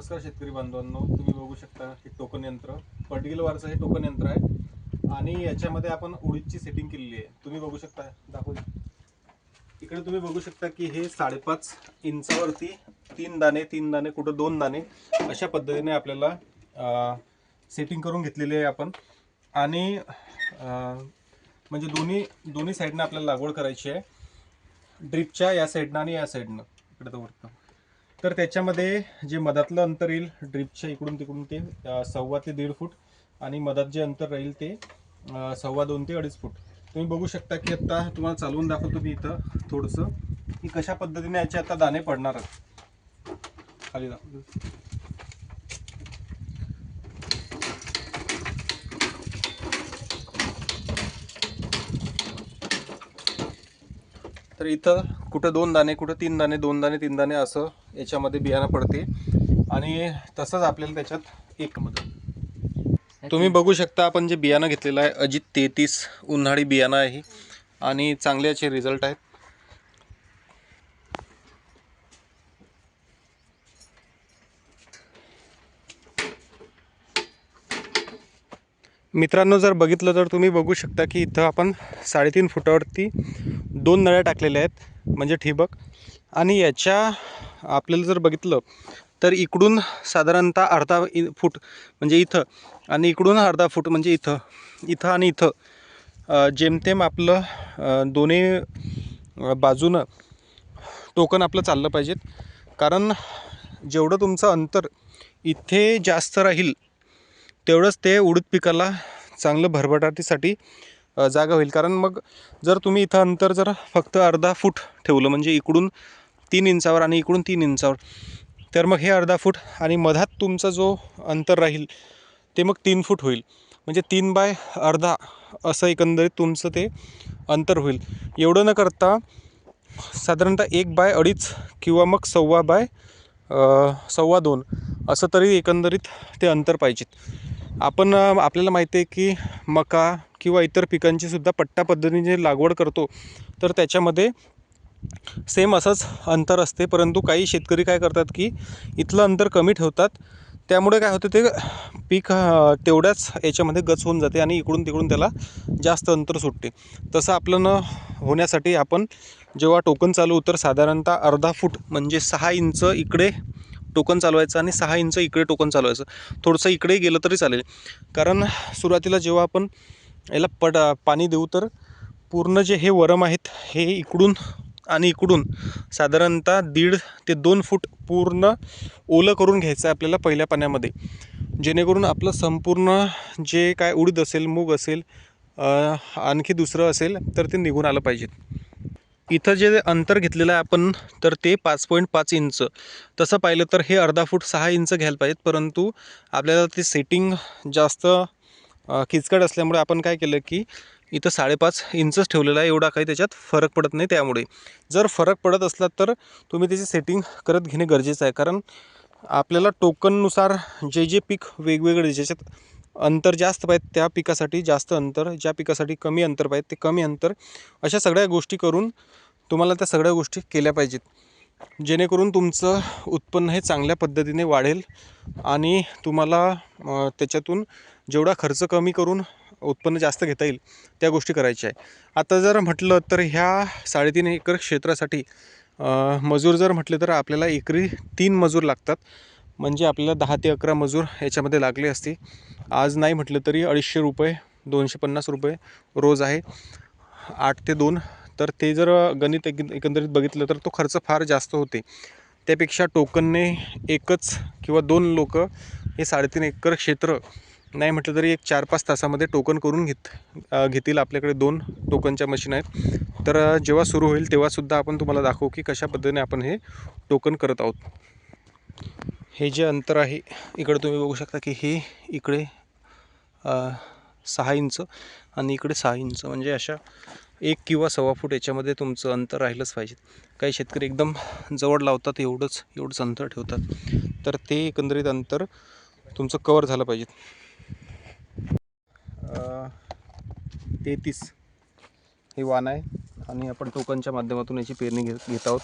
नमस्कार शेतकरी बांधवांनो तुम्ही बघू शकता हे टोकन यंत्र पर्टिक्युलर वारचं हे टोकन यंत्र आहे. आणि याच्यामध्ये आपण उडीदची सेटिंग केलेली आहे. तुम्ही बघू शकता दाखवू इकडे तुम्ही बघू शकता की हे साडेपाच इंचावरती तीन दाणे तीन दाणे कुठं दोन दाणे अशा पद्धतीने आपल्याला सेटिंग करून घेतलेली आहे आपण. आणि म्हणजे दोन्ही दोन्ही साईडनं आपल्याला लागवड करायची आहे. ड्रिपच्या या साईडनं आणि या साईडनं इकडे तर वरतं. तर त्याच्यामध्ये जे मधातलं अंतर येईल ड्रिपच्या इकडून तिकडून ते सव्वा ते दीड फूट आणि मधात जे अंतर राहील ते सव्वा दोन ते अडीच फूट. तुम्ही बघू शकता की आता तुम्हाला चालवून दाखवतो मी इथं थोडंसं की कशा पद्धतीने याचे आता दाणे पडणार आहेत. खाली दाखवतो तर इथं कुठं दोन दाणे कुठं तीन दाणे दोन दाणे तीन दाणे असं याच्यामध्ये बियाणं पडते. आणि तसंच आपल्याला त्याच्यात एक मधून तुम्ही बघू शकता आपण जे बियाणं घेतलेलं आहे अजित तेहतीस उन्हाळी बियाणं आहे. आणि चांगले याचे रिझल्ट आहेत. मित्रांनो जर बघितलं तर तुम्ही बघू शकता की इथं आपण साडेतीन फुटावरती दोन नळ्या टाकलेल्या आहेत म्हणजे ठिबक. आणि याच्या आपल्याला जर बघितलं तर इकडून साधारणतः अर्धा इ फूट म्हणजे इथं आणि इकडून अर्धा फूट म्हणजे इथं इथं आणि इथं जेमतेम आपलं दोन्ही बाजूनं टोकन आपलं चाललं पाहिजेत. कारण जेवढं तुमचं अंतर इथे जास्त राहील तेवढंच ते उडीद पिकाला चांगलं भरभराटीसाठी जागा होईल. कारण मग जर तुम्ही इथं अंतर जर फक्त अर्धा फूट ठेवलं म्हणजे इकडून तीन इंचावर आणि इकडून तीन इंचावर तर मग हे अर्धा फूट आणि मधात तुमचा जो अंतर राहील ते मग तीन फूट होईल. म्हणजे तीन बाय अर्धा असं एकंदरीत तुमचं ते अंतर होईल. एवढं न करता साधारणतः एक बाय अडीच किंवा मग सव्वा बाय सव्वा दोन असं तरी एकंदरीत ते अंतर पाहिजेत. आपण आपल्याला माहिती आहे की मका किंवा इतर पिकांची सुद्धा पट्टा पद्धतीने लागवड करतो. तर त्याच्यामध्ये सेम असंच अंतर असते. परंतु काही शेतकरी काय करतात की इथलं अंतर कमी ठेवतात. त्यामुळे काय होतं ते पीक तेवढ्याच याच्यामध्ये गच होऊन जाते आणि इकडून तिकडून त्याला जास्त अंतर सुटते. तसं आपलं न होण्यासाठी आपण जेव्हा टोकन चालू तर साधारणतः अर्धा फूट म्हणजे सहा इंच इकडे टोकन चालवायचं आणि सहा इंच इकडे टोकन चालवायचं. थोडंसं इकडे गेलं तरी चालेल. कारण सुरुवातीला जेव्हा आपण याला पड पाणी देऊ तर पूर्ण जे हे वरम आहेत हे इकडून आणि इकडून साधारणतः दीड ते दोन फूट पूर्ण ओलं करून घ्यायचं आहे आपल्याला पहिल्या पाण्यामध्ये. जेणेकरून आपलं संपूर्ण जे काय उडीद असेल मूग असेल आणखी दुसरं असेल तर ते निघून आलं पाहिजेत. इथं जे अंतर घेतलेलं आहे आपण तर ते पाच पॉईंट पाच इंच. तसं पाहिलं तर हे अर्धा फूट सहा इंच घ्यायला पाहिजेत परंतु आपल्याला ते सेटिंग जास्त खिचकट किचकट असल्यामुळे आपण काय केलं की इथं साडेपाच इंचच ठेवलेलं आहे एवढा काही त्याच्यात फरक पडत नाही त्यामुळे. जर फरक पडत असला तर तुम्ही त्याची सेटिंग करत घेणे गरजेचं आहे कारण आपल्याला टोकननुसार जे जे पीक वेगवेगळे ज्याच्यात अंतर जास्त पाहिजे त्या पिकासाठी जास्त अंतर ज्या पिकासाठी कमी अंतर पाहिजे ते कमी अंतर. अशा सगळ्या गोष्टी करून तुम्हाला त्या सगळ्या गोष्टी केल्या पाहिजेत. जेणेकरून तुमचं उत्पन्न हे चांगल्या पद्धतीने वाढेल आणि तुम्हाला त्याच्यातून जेवढा खर्च कमी करून उत्पन्न जास्त घेता येईल त्या गोष्टी करायच्या आहे. आता जर म्हटलं तर ह्या साडेतीन एकर क्षेत्रासाठी मजूर जर म्हटले तर आपल्याला एकरी तीन मजूर लागतात. म्हणजे आपल्याला दहा ते अकरा मजूर याच्यामध्ये लागले असते आज नाही म्हटलं तरी अडीचशे रुपये दोनशे पन्नास रुपये रोज आहे. आठ ते दोन तर ते जर गणित एक एकंदरीत बघितलं तर तो खर्च फार जास्त होते. त्यापेक्षा टोकनने एकच किंवा दोन लोक हे साडेतीन एकर क्षेत्र नाही म्हटलं तरी एक चार पाच तासामध्ये टोकन करून घेत घेतील आपल्याकडे दोन टोकनच्या मशीन आहेत. तर जेव्हा सुरू होईल तेव्हासुद्धा आपण तुम्हाला दाखवू की कशा पद्धतीने आपण हे टोकन करत आहोत. हे जे अंतर आहे इकडे तुम्ही बघू शकता की हे इकडे सहा इंच आणि इकडे सहा इंच. म्हणजे अशा एक किंवा सव्वा फूट याच्यामध्ये तुमचं अंतर राहिलंच पाहिजे. काही शेतकरी एकदम जवळ लावतात एवढंच एवढंच अंतर ठेवतात. तर ते एकंदरीत अंतर तुमचं कवर झालं पाहिजे. तेहतीस हे वाण आहे आणि आपण टोकनच्या माध्यमातून याची पेरणी घेत घेत आहोत.